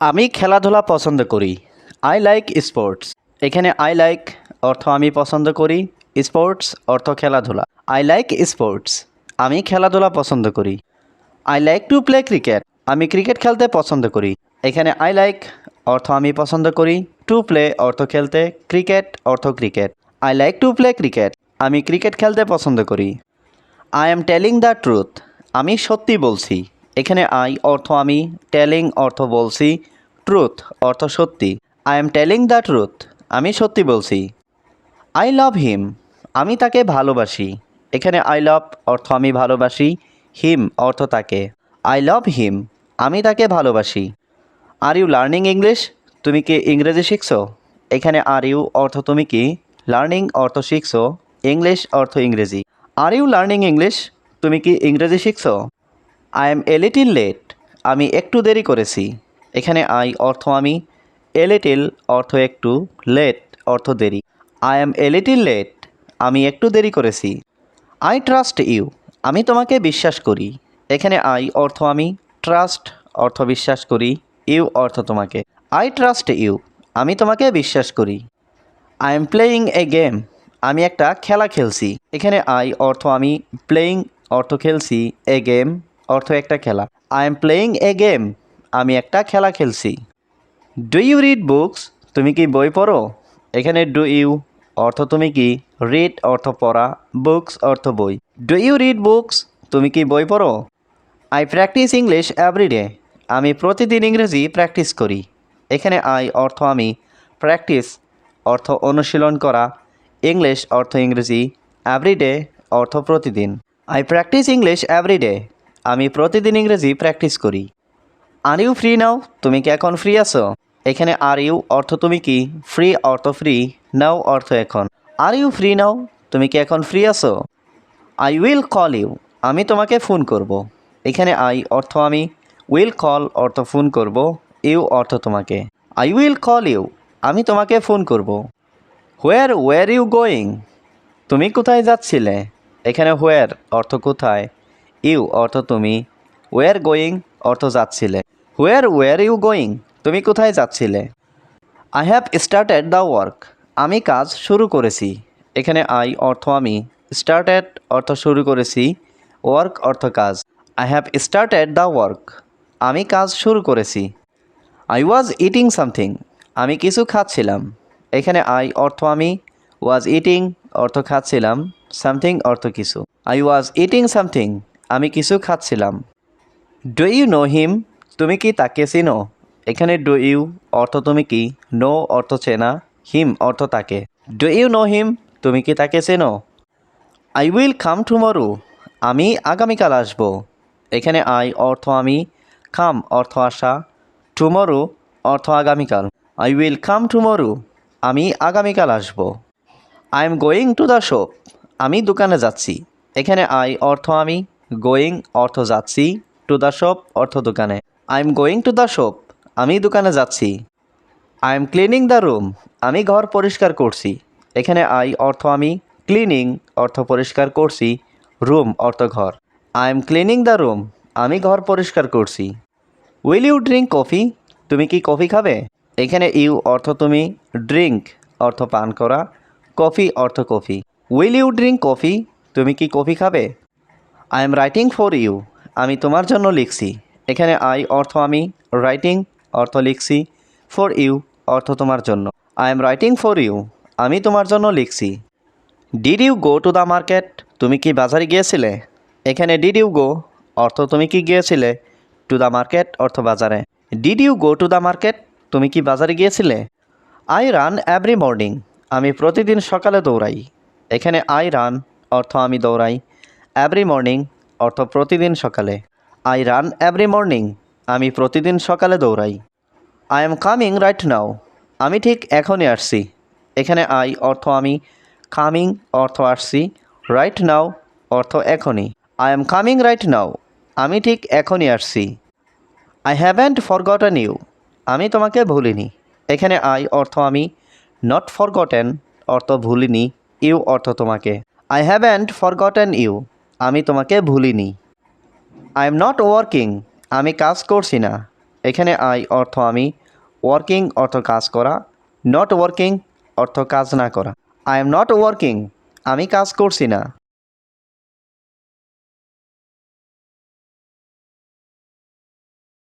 আমি খেলাধুলা পছন্দ করি। আই লাইক স্পোর্টস এখানে আই লাইক অর্থ আমি পছন্দ করি স্পোর্টস অর্থ খেলাধুলা। আই লাইক স্পোর্টস আমি খেলাধুলা পছন্দ করি। I like to play cricket আমি ক্রিকেট খেলতে পছন্দ করি। এখানে আই লাইক অর্থ আমি পছন্দ করি টু প্লে অর্থ খেলতে ক্রিকেট অর্থ cricket I like to play cricket আমি ক্রিকেট খেলতে পছন্দ করি। I am telling the truth আমি সত্যি বলছি। এখানে আই অর্থ আমি টেলিং অর্থ বলছি ট্রুথ অর্থ সত্যি। I am telling the truth আমি সত্যি বলছি। আই লাভ হিম আমি তাকে ভালোবাসি। এখানে আই লাভ অর্থ আমি ভালোবাসি হিম অর্থ তাকে। আই লাভ হিম আমি তাকে ভালোবাসি। আর ইউ লার্নিং ইংলিশ তুমি কি ইংরেজি শিখছো? এখানে আর ইউ অর্থ তুমি কি? লার্নিং অর্থ শিখছো ইংলিশ অর্থ ইংরেজি। আর ইউ লার্নিং ইংলিশ তুমি কি ইংরেজি শিখছো? I am a little late আমি একটু দেরি করেছি। এখানে আই অর্থ আমি এ লিটিল অর্থ একটু লেট অর্থ দেরি। I am a little late আমি একটু দেরি করেছি। আই ট্রাস্ট ইউ আমি তোমাকে বিশ্বাস করি। এখানে আই অর্থ আমি ট্রাস্ট অর্থ বিশ্বাস করি। ইউ অর্থ তোমাকে। আই ট্রাস্ট ইউ আমি তোমাকে বিশ্বাস করি। I am playing a game আমি একটা খেলা খেলছি। এখানে আই অর্থ আমি প্লেয়িং অর্থ খেলছি এ গেম অর্থ একটা খেলা। I am playing a game আমি একটা খেলা খেলছি। ডু ইউ রিড বুকস তুমি কি বই পড়ো? এখানে ডু ইউ অর্থ তুমি কি? রিড অর্থ পড়া। বুকস অর্থ বই। ডু ইউ রিড বুকস তুমি কি বই পড়ো? আই প্র্যাকটিস ইংলিশ এভরিডে আমি প্রতিদিন ইংরেজি প্র্যাকটিস করি। এখানে আই অর্থ আমি। প্র্যাকটিস অর্থ অনুশীলন করা। ইংলিশ অর্থ ইংরেজি। এভরিডে অর্থ প্রতিদিন। আই প্র্যাকটিস ইংলিশ এভরিডে আমি প্রতিদিন ইংরেজি প্র্যাকটিস করি। আর ইউ ফ্রি নাও তুমি কি এখন ফ্রি আছো? এখানে আর ইউ অর্থ তুমি কি? ফ্রি অর্থ ফ্রি নাও অর্থ এখন। আর ইউ ফ্রি নাও তুমি কি এখন ফ্রি আছো? আই উইল কল ইউ আমি তোমাকে ফোন করব। এখানে আই অর্থ আমি উইল কল অর্থ ফোন করব ইউ অর্থ তোমাকে। আই উইল কল ইউ আমি তোমাকে ফোন করব। হোয়ার ওয়ার ইউ গোয়িং তুমি কোথায় যাচ্ছিলে? এখানে হোয়ার অর্থ কোথায়? ইউ অর্থ তুমি। ওয়ার গোয়িং অর্থ যাচ্ছিলে। হোয়ার ওয়ার ইউ গোয়িং তুমি কোথায় যাচ্ছিলে? I have started the work আমি কাজ শুরু করেছি। এখানে আই অর্থ আমি। স্টার্টেড অর্থ শুরু করেছি। ওয়ার্ক অর্থ কাজ। I have started the work আমি কাজ শুরু করেছি। আই ওয়াজ ইটিং সামথিং আমি কিছু খাচ্ছিলাম। এখানে আই অর্থ আমি। ওয়াজ ইটিং অর্থ খাচ্ছিলাম। সামথিং অর্থ কিছু। আই ওয়াজ ইটিং সামথিং আমি কিছু খাচ্ছিলাম। ডু ইউ নো হিম তুমি কি তাকে চিনো? এখানে ডু ইউ অর্থ তুমি কি? নো অর্থ চেনা। হিম অর্থ তাকে। ডু ইউ নো হিম তুমি কি তাকে চেনো? আই উইল কাম টুমরো আমি আগামীকাল আসব। এখানে আই অর্থ আমি খাম অর্থ আসা। টুমরো অর্থ আগামীকাল। আই উইল কাম টুমরো আমি আগামীকাল আসব। I am going to the shop আমি দোকানে যাচ্ছি। এখানে আই অর্থ আমি গোয়িং অর্থ যাচ্ছি টু দ্য শপ অর্থ দোকানে। I am going to the shop আমি দোকানে যাচ্ছি। I am cleaning the room আমি ঘর পরিষ্কার করছি। এখানে আই অর্থ আমি ক্লিনিং অর্থ পরিষ্কার করছি রুম অর্থ ঘর। I am cleaning the room আমি ঘর পরিষ্কার করছি। উইল ইউ ড্রিঙ্ক কফি তুমি কি কফি খাবে? এখানে ইউ অর্থ তুমি ড্রিঙ্ক অর্থ পান করা কফি অর্থ coffee will you drink coffee তুমি কি কফি খাবে? I am writing for you আমি তোমার জন্য লিখছি। এখানে আই অর্থ আমি রাইটিং অর্থ লিখছি ফর ইউ অর্থ তোমার জন্য। I am writing for you আমি তোমার জন্য লিখছি। Did you go to the market তুমি কি বাজারে গিয়েছিলে? এখানে ডিড ইউ গো অর্থ তুমি কি গিয়েছিলে? টু দ্য মার্কেট অর্থ বাজারে। Did you go to the market তুমি কি বাজারে গিয়েছিলে? আই রান এভরি মর্নিং আমি প্রতিদিন সকালে দৌড়াই। এখানে আই রান অর্থ আমি দৌড়াই। এভরি মর্নিং, অর্থ প্রতিদিন সকালে। আই রান এভরি মর্নিং আমি প্রতিদিন সকালে দৌড়াই। I am coming right now আমি ঠিক এখনই আসছি। এখানে আই অর্থ আমি। কামিং অর্থ আসছি। রাইট নাও অর্থ এখনই। I am coming right now আমি ঠিক এখনই আসছি। আই হ্যাভেন্ট ফরগটন ইউ আমি তোমাকে ভুলিনি। এখানে আই অর্থ আমি। নট ফরগটেন অর্থ ভুলিনি, ইউ, অর্থ তোমাকে। আই হ্যাভেন্ট ফরগটেন ইউ আমি তোমাকে ভুলিনি। আই এম নট ওয়ার্কিং আমি কাজ করছি না। এখানে আই অর্থ আমি। ওয়ার্কিং অর্থ কাজ করা। নট ওয়ার্কিং অর্থ কাজ না করা। আই এম নট ওয়ার্কিং আমি কাজ করছি না।